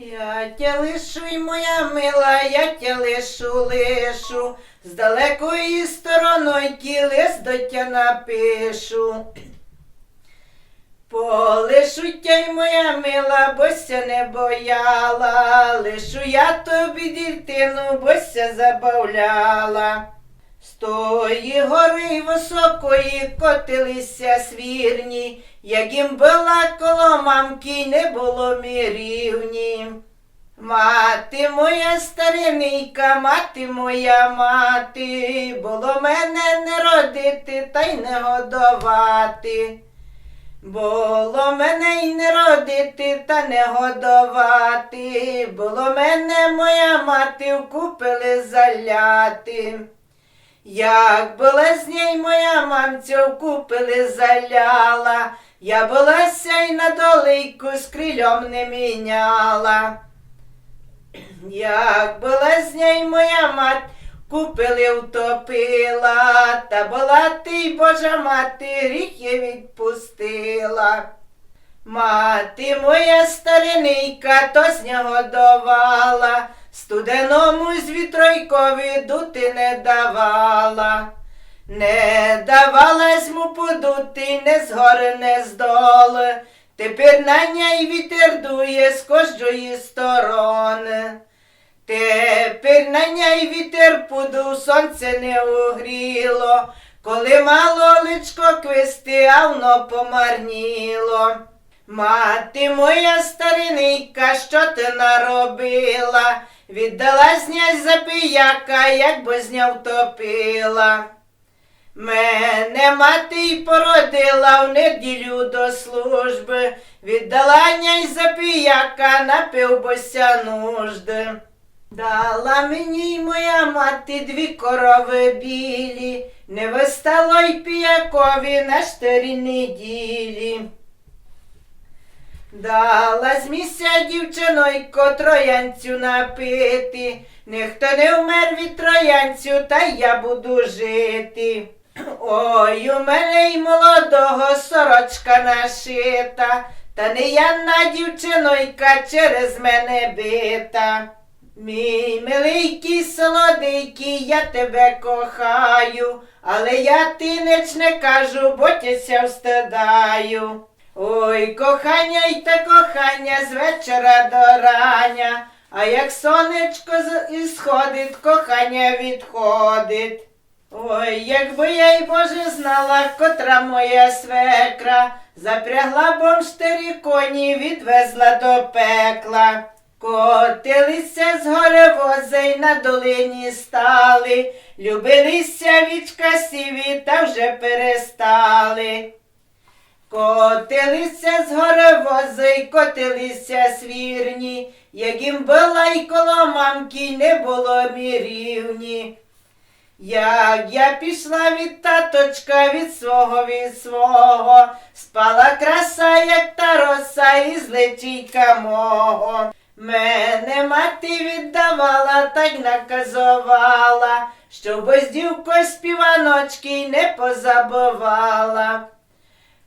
Я тя лишу, й моя мила, я тя лишу, лишу, з далекої сторононьки лист до тя напишу. Полишу тя й моя мила, бося не бояла, лишу я тобі дітину, бося забавляла. З тої гори високої котилися свірні, як їм була коло мамки, не було мірівні. Мати моя старинейка, мати моя мати, було мене не родити та й не годувати. Було мене й не родити та не годувати, було мене моя мати вкупили заляти. Як ній моя мамця вкупили заляла, я булася й на долейку з крильом не міняла. Як ній моя мать, купили втопила, та була ти, Божа мати, гріхи відпустила. Мати моя старинейка, то з нього давала, студеному з вітройкові дути не давала. Не давалась му подути не з гори, не з тепер на ній вітер дує з кожної сторони. Тепер на ній вітер подув, сонце не огріло, коли мало личко квисти, а воно помарніло. Мати моя старинейка, що ти наробила? Віддала знять за пияка, як би зня втопила. Мене мати й породила в неділю до служби, віддала нянь за пияка, напив бося нужди. Дала мені й моя мати дві корови білі, не вистало й піякові на штирі неділі. Дала з місця дівчинойко троянцю напити, ніхто не вмер від троянцю, та я буду жити. Ой, у мене й молодого сорочка нашита, та не я на дівчинойка через мене бита. Мій миленький солодикий, я тебе кохаю, але я ти неч не кажу, бо тяся встидаю. Ой, кохання й та кохання з вечора до рання, а як сонечко ісходить, кохання відходить. Ой, якби я й Боже знала, котра моя свекра, запрягла бом штирі коні, відвезла до пекла. Котилися з гори й на долині стали, любилися вічка сіві та вже перестали. Котилися з гори вози котилися свірні, як їм була й коло мамки не було мірівні. Як я пішла від таточка, від свого, від свого, спала краса, як та роса із личійка мого. Мене мати віддавала, та й наказувала, щоб без дівко співаночки не позабувала.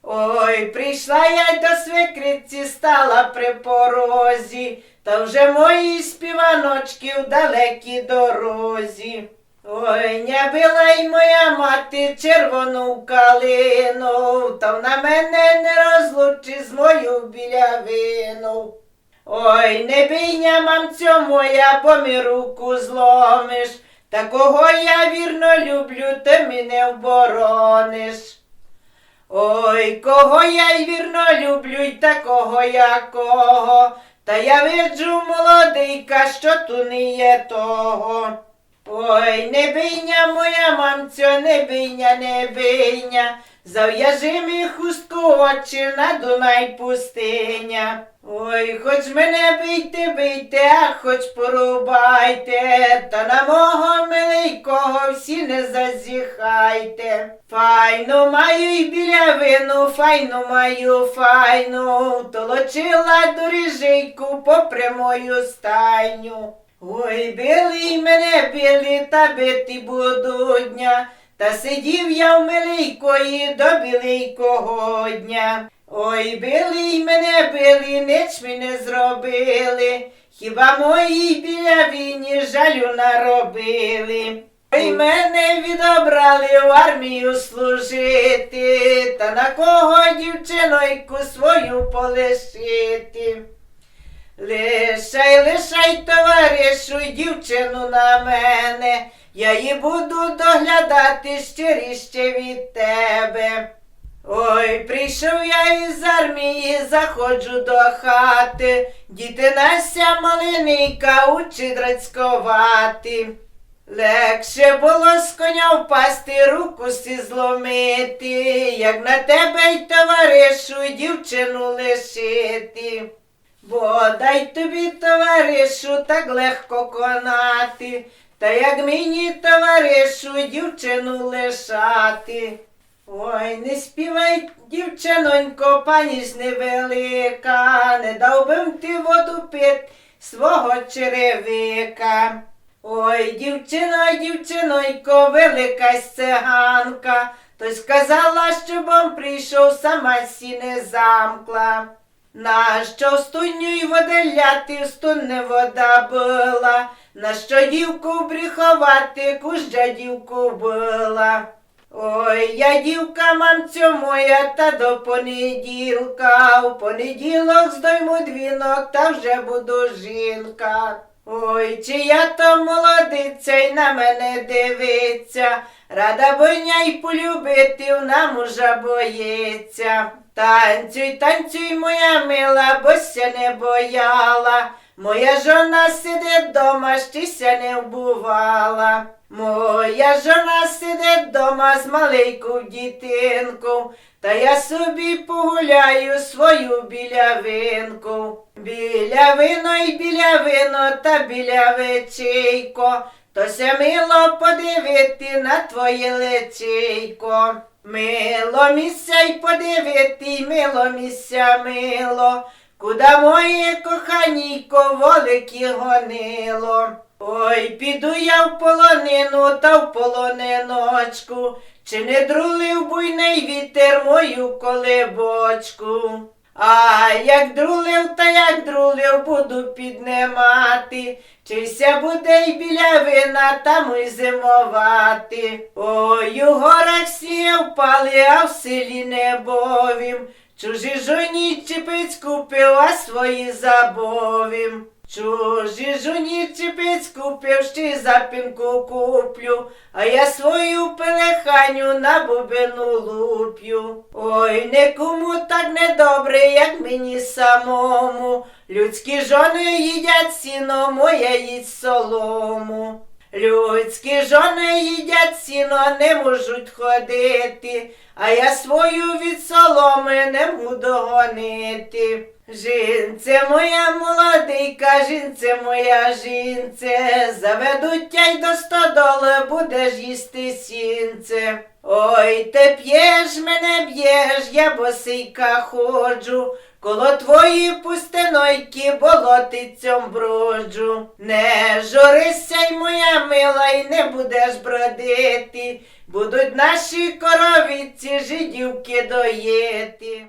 Ой, прийшла я до свекриці, стала при порозі, та вже мої співаночки в далекій дорозі. Ой, не била й моя мати червону калину, та вона мене не розлучить з мою білявину. Ой, не бійня, мамцю моя, бо мі руку зломиш, та кого я вірно люблю, ти мене оборониш. Ой, кого я й вірно люблю, й такого якого, та я виджу молодийка, що ту не є того. Ой, не бийня моя мамцю, не бийня, не бийня, зав'яжи мій хустку очі на Дунай пустиня. Ой, хоч мене бийте, бийте, хоч порубайте, та на мого миленького всі не зазіхайте. Файну маю й білявину, файну маю, файну, толочила доріжейку попри мою стайню. Ой, били мене били, та бити буду дня, та сидів я в милейкої до білейкого дня. Ой, били й мене били, ніч ми не зробили. хіба мої біля війні жалю наробили. Ой, мене відобрали в армію служити, та на кого дівчинойку свою полишити. Лишай, лишай, товаришу, дівчину на мене, я її буду доглядати щиріще від тебе. Ой, прийшов я із армії, заходжу до хати, діти Нася малиника учить рацькувати. Легше було з коня впасти, руку си зломити, як на тебе й товаришу дівчину лишити. Бодай тобі, товаришу, так легко конати, та як мені, товаришу, дівчину лишати. Ой, не співай, дівчинонько, пані ж невелика, не дав би ти воду пит свого черевика. Ой, дівчино, дівчинонько, велика циганка, то сказала, щоб он прийшов, сама сі не замкла. Нащо в студню й воделяти, в студне вода була, нащо дівку бріховати, куждя дівку била. Ой, я дівка мамцю моя, та до понеділка, у понеділок здойму двінок, та вже буду жінка. Ой, чи я то молодиця й на мене дивиться, рада боня й полюбити, вона мужа боїться. Танцюй, танцюй, моя мила, бося не бояла. Моя жона сидить дома, щися не вбувала. Моя жона сидить дома з маленьку дітинку, та я собі погуляю свою білявинку. Білявино й білявино та білявичейко, то ся мило подивити на твоє личейко. Мило місця й подивити, мило місця мило, куда моє коханійко волики гонило. Ой, піду я в полонину та в полониночку, чи не друлив буйний вітер мою колебочку. А як друлив, та як друлив, буду піднімати, чися буде й біля вина там й зимовати. Ой, у горах всі впали, а в селі небовім. Чужі жоні чепець а свої забовім. Чужі жоні чепець купив, ще й запінку куплю, а я свою пелеханю на бубину луп'ю. Ой, нікому так недобре, як мені самому. Людські жони їдять сіно, моя їсть солому. Людські жони їдять сіно, не можуть ходити, а я свою від соломи не буду гонити. Жінце моя молодийка, жінце моя жінце, заведуть тя й до стодоли, будеш їсти сінце. Ой, ти п'єш, мене б'єш, я босийка ходжу, коло твої пустинойки болотицям броджу. Не журися й моя мила, й не будеш бродити, будуть наші коровіці жидівки доїти.